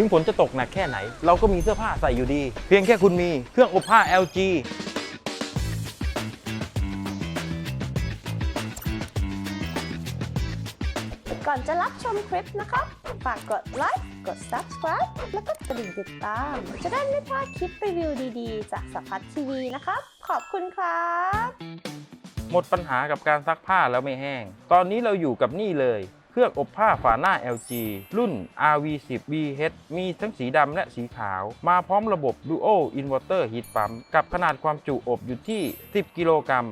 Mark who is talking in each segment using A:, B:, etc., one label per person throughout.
A: ถึงฝนจะตกหนักแค่ไหน เราก็มีเสื้อผ้าใส่อยู่ดี เพียงแค่คุณมีเครื่องอบผ้า LG
B: ก่อนจะรับชมคลิปนะครับ ฝากกดไลค์ กด subscribe แล้วก็กระดิ่งติดตาม จะได้ไม่พลาดคลิปรีวิวดีๆ จากสัพพัททีวีนะครับ ขอบคุณครับ
A: หมดปัญหากับการซักผ้าแล้วไม่แห้ง ตอนนี้เราอยู่กับนี่เลย เครื่องอบผ้าฝาหน้า LG รุ่น RV10VH มีทั้งสีดำและสีขาว มาพร้อมระบบ Duo Inverter Heat Pump กับขนาดความจุอบอยู่ที่ 10 กิโลกรัม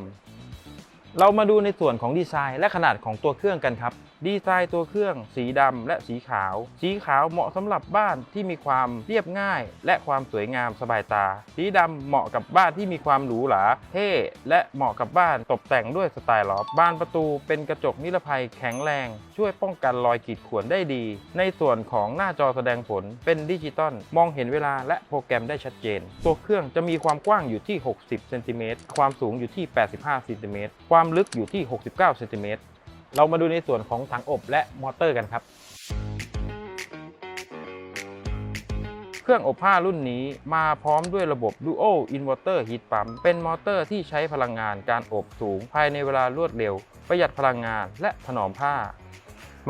A: เรามาดูในส่วนของดีไซน์และขนาดของตัวเครื่องกันครับ ดีไซน์ตัวเครื่อง สีดำและสีขาว สีขาวเหมาะสำหรับบ้านที่มีความเรียบง่าย และความสวยงามสบายตา สีดำเหมาะกับบ้านที่มีความหรูหราเท่และเหมาะกับบ้านตกแต่งด้วยสไตล์ล็อฟบานประตูเป็นกระจกนิรภัยแข็งแรง ช่วยป้องกันรอยขีดข่วนได้ดี ในส่วนของหน้าจอแสดงผลเป็นดิจิตอลมองเห็นเวลาและโปรแกรมได้ชัดเจน ตัวเครื่องจะมีความกว้างอยู่ที่ 60 เซนติเมตรความสูงอยู่ที่ 85 เซนติเมตรความลึกอยู่ที่ 69เซนติเมตรเรามาดูในส่วนของถังอบและมอเตอร์กันครับ เครื่องอบผ้ารุ่นนี้มาพร้อมด้วยระบบ Duo Inverter Heat Pump เป็นมอเตอร์ที่ใช้พลังงานการอบสูงภายในเวลารวดเร็ว ประหยัดพลังงานและถนอมผ้า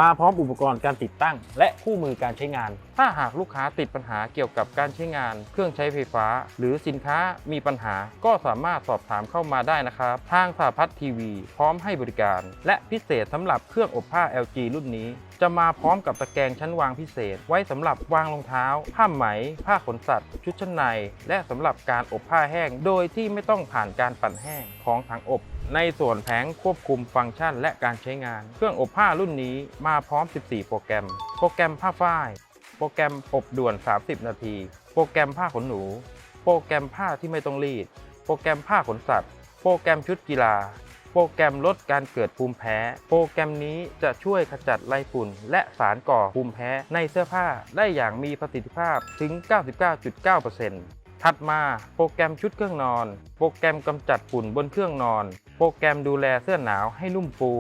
A: มาพร้อมอุปกรณ์การติดตั้ง และคู่มือการใช้งาน ถ้าหากลูกค้าติดปัญหาเกี่ยวกับการใช้งาน เครื่องใช้ไฟฟ้า หรือสินค้ามีปัญหาก็สามารถสอบถามเข้ามาได้นะครับ ทางสาพัฒทีวี พร้อมให้บริการ และพิเศษสำหรับเครื่องอบผ้า LG รุ่นนี้ จะมาพร้อมกับตะแกรงชั้นวางพิเศษ ไว้สำหรับวางรองเท้า ผ้าไหม ผ้าขนสัตว์ ชุดชั้นใน และสำหรับการอบผ้าแห้ง โดยที่ไม่ต้องผ่านการปั่นแห้งของถังอบ ในส่วนแผงควบคุมฟังก์ชันและการใช้งาน เครื่องอบผ้ารุ่นนี้มาพร้อม 14 โปรแกรม โปรแกรมผ้าฝ้าย โปรแกรมอบด่วน 30 นาที โปรแกรมผ้าขนหนู โปรแกรมผ้าที่ไม่ต้องรีด โปรแกรมผ้าขนสัตว์ โปรแกรมชุดกีฬา โปรแกรมลดการเกิดภูมิแพ้ โปรแกรมนี้จะช่วยขจัดไรฝุ่น และสารก่อภูมิแพ้ในเสื้อผ้าได้อย่างมีประสิทธิภาพถึง 99.9%ถัดมาโปรแกรมชุดเครื่องนอน โปรแกรมกำจัดฝุ่นบนเครื่องนอน โปรแกรมดูแลเสื้อหนาวให้นุ่มฟู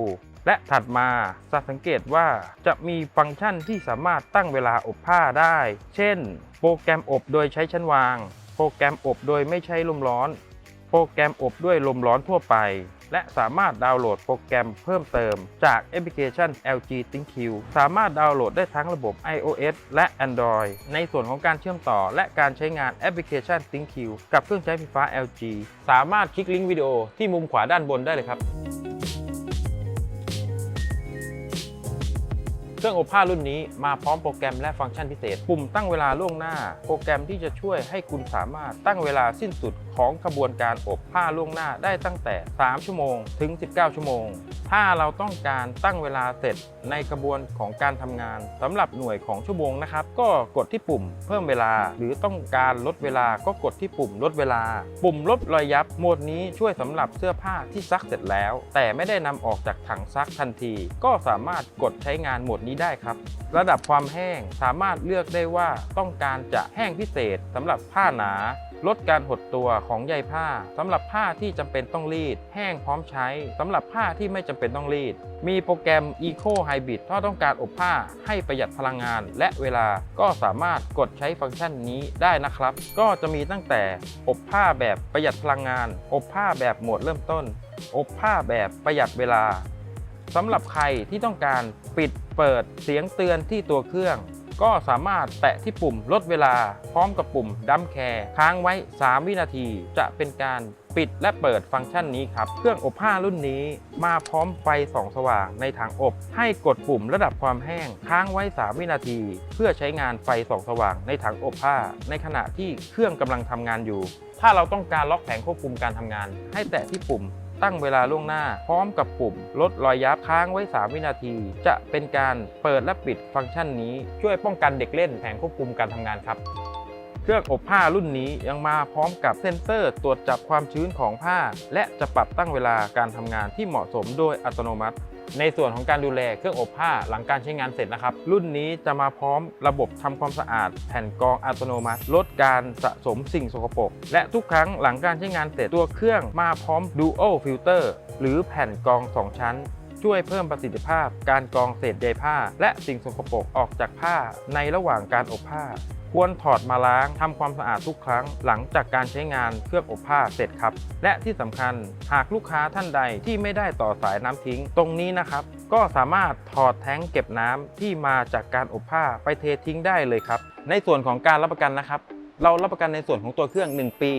A: และถัดมาจะสังเกตว่าจะมีฟังก์ชันที่สามารถตั้งเวลาอบผ้าได้ เช่น โปรแกรมอบโดยใช้ชั้นวาง โปรแกรมอบโดยไม่ใช้ลมร้อน โปรแกรมอบด้วยลมร้อนทั่วไป และสามารถดาวน์โหลดโปรแกรมเพิ่มเติม จากแอปพลิเคชัน LG ThinkQ สามารถดาวน์โหลดได้ทั้งระบบ iOS และ Android ในส่วนของการเชื่อมต่อ และการใช้งานแอปพลิเคชัน ThinkQ กับเครื่องใช้ไฟฟ้า LG สามารถคลิกลิงก์วิดีโอที่มุมขวาด้านบนได้เลยครับ รื่องอบผ้ารุ่นนี้มาพร้อมโปรแกรมและฟังก์ชันพิเศษ ปุ่มตั้งเวลาล่วงหน้า โปรแกรมที่จะช่วยให้คุณสามารถตั้งเวลาสิ้นสุดของขบวนการอบผ้าล่วงหน้าได้ตั้งแต่ 3 ชั่วโมง ถึง 19 ชั่วโมง ถ้าเราต้องการตั้งเวลาเสร็จในกระบวนของการทำงานสำหรับหน่วยของชั่วโมงนะครับ ก็กดที่ปุ่มเพิ่มเวลา หรือต้องการลดเวลาก็กดที่ปุ่มลดเวลา ปุ่มลดรอยยับโหมดนี้ช่วยสำหรับเสื้อผ้าที่ซักเสร็จแล้ว แต่ไม่ได้นำออกจากถังซักทันที ก็สามารถกดใช้งานโหมดนี้ได้ครับ ระดับความแห้งสามารถเลือกได้ว่าต้องการจะแห้งพิเศษสำหรับผ้าหนาลดการหดตัวของใยผ้าสำหรับผ้าที่จำเป็นต้องรีด แห้งพร้อมใช้สำหรับผ้าที่ไม่จำเป็นต้องรีด มีโปรแกรม Eco Hybrid ถ้าต้องการอบผ้าให้ประหยัดพลังงาน และเวลาก็สามารถกดใช้ฟังก์ชันนี้ได้นะครับ ก็จะมีตั้งแต่อบผ้าแบบประหยัดพลังงาน อบผ้าแบบโหมดเริ่มต้น อบผ้าแบบประหยัดเวลา สำหรับใครที่ต้องการปิดเปิดเสียงเตือนที่ตัวเครื่อง ก็สามารถแตะที่ปุ่มลดเวลาพร้อมกับปุ่มดัมแคร์ค้างไว้ 3 วินาที จะเป็นการปิดและเปิดฟังก์ชันนี้ครับ เครื่องอบผ้ารุ่นนี้มาพร้อมไฟส่องสว่างในถังอบ ให้กดปุ่มระดับความแห้งค้างไว้ 3 วินาที เพื่อใช้งานไฟส่องสว่างในถังอบผ้า ในขณะที่เครื่องกำลังทำงานอยู่ ถ้าเราต้องการล็อกแผงควบคุมการทำงาน ให้แตะที่ปุ่ม ตั้งเวลาล่วงหน้า พร้อมกับปุ่มลดรอยยับค้างไว้ 3 วินาที จะเป็นการเปิดและปิดฟังก์ชันนี้ช่วยป้องกันเด็กเล่นแผงควบคุมการทำงานครับเครื่องอบผ้ารุ่นนี้ยังมาพร้อมกับเซ็นเซอร์ตรวจจับความชื้นของผ้า และจะปรับตั้งเวลาการทำงานที่เหมาะสมโดยอัตโนมัติ ในส่วนของการดูแลเครื่องอบผ้าหลังการใช้งานเสร็จนะครับ รุ่นนี้จะมาพร้อมระบบทำความสะอาด แผ่นกรองอัตโนมัติ ลดการสะสมสิ่งสกปรกและทุกครั้งหลังการใช้งานเสร็จตัวเครื่องมาพร้อม Dual Filter หรือแผ่นกรอง 2 ชั้น ช่วยเพิ่มประสิทธิภาพ การกรองเศษใยผ้า และสิ่งสกปรกออกจากผ้าในระหว่างการอบผ้า ควรถอดมาล้างทำความสะอาดทุกครั้ง หลังจากการใช้งานเครื่องอบผ้าเสร็จครับ และที่สำคัญหากลูกค้าท่านใดที่ไม่ได้ต่อสายน้ำทิ้ง ตรงนี้นะครับ ก็สามารถถอดแท้งเก็บน้ำที่มาจากการอบผ้าไปเททิ้งได้เลยครับ ในส่วนของการรับประกันนะครับ เรารับประกันในส่วนของตัวเครื่อง 1 ปี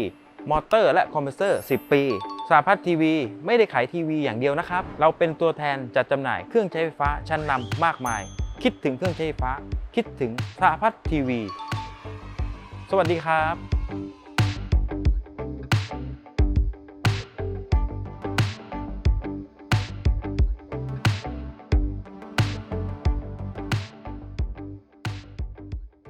A: มอเตอร์ และคอมเพรสเซอร์ 10 ปีสาพัฒน์ทีวีไม่ได้ขายทีวีอย่างเดียวนะครับ เราเป็นตัวแทนจัดจำหน่ายเครื่องใช้ไฟฟ้าชั้นนำมากมาย คิดถึงเครื่องใช้ไฟฟ้า คิดถึงสาพัฒน์ทีวี สวัสดีครับ